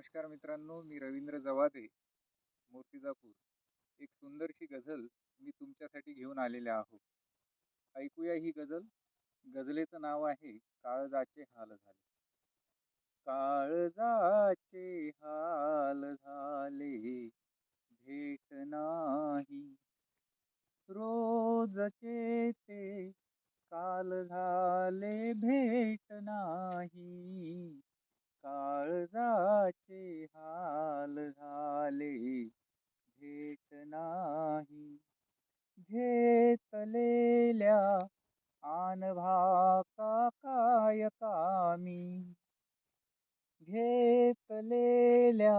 नमस्कार मित्रांनो मी रवींद्र जवादे मूर्तिजापूर. एक सुंदरशी गझल मी तुमच्यासाठी घेऊन आलेले आहो ऐकूया ही गझल. गझलेचं नाव आहे काळजाचे हाल झाले. काळजाचे हाल झाले भेट नाही. रोजचे ते काल झाले भेट नाही. काळजा हाल झाले भेट नाही घेतलेल्या आनभा काय कामी? घेतलेल्या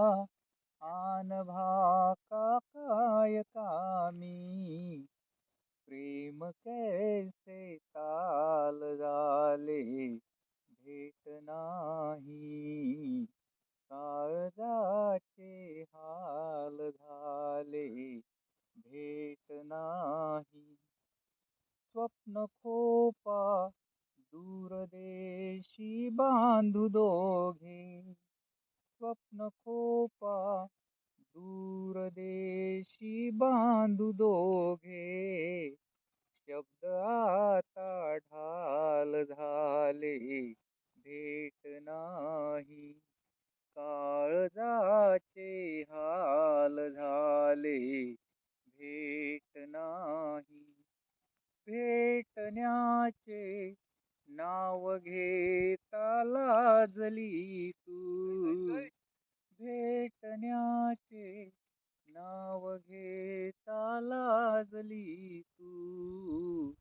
आन भाका काय कामी प्रेम कैसे ताल झाले भेट नाही काळजाचे हाल झाले भेट नाही स्वप्न खोपा दूरदेशी बांधू दोघे. स्वप्न खोपा दूरदेशी बांधू दोघे. शब्द आता ढाल झाले भेट नाही काळजाचे हाल झाले भेट नाही भेटण्याचे नाव घेता लाजली तू भेटण्याचे नाव घेता लाजली तू.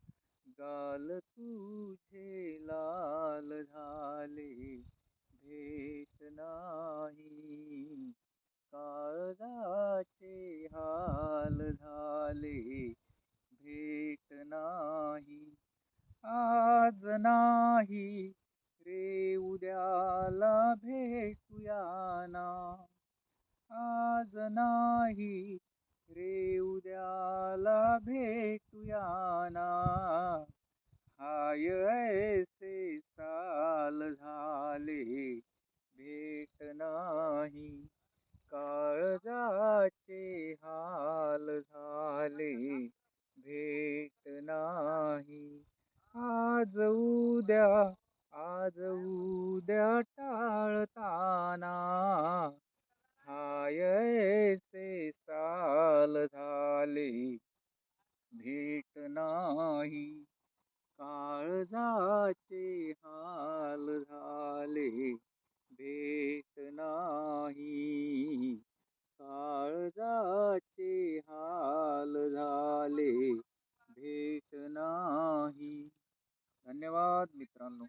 गाल तुझे लाल झाले भेट नाही. काळजाचे हाल झाले भेट नाही. आज नाही रे उद्याला भेटूया ना. आज नाही रे उद्याला भेटूया ना हाय ऐसे साल झाले भेट नाही. काळजाचे हाल झाले. भेट नाही. आज उद्या आज उद्या टाळताना. हायसे साल झाले. भेट नाही. काळजाचे हाल झाले. भेट ना काळजाचे हाल झाले भेट नाही धन्यवाद मित्रांनो.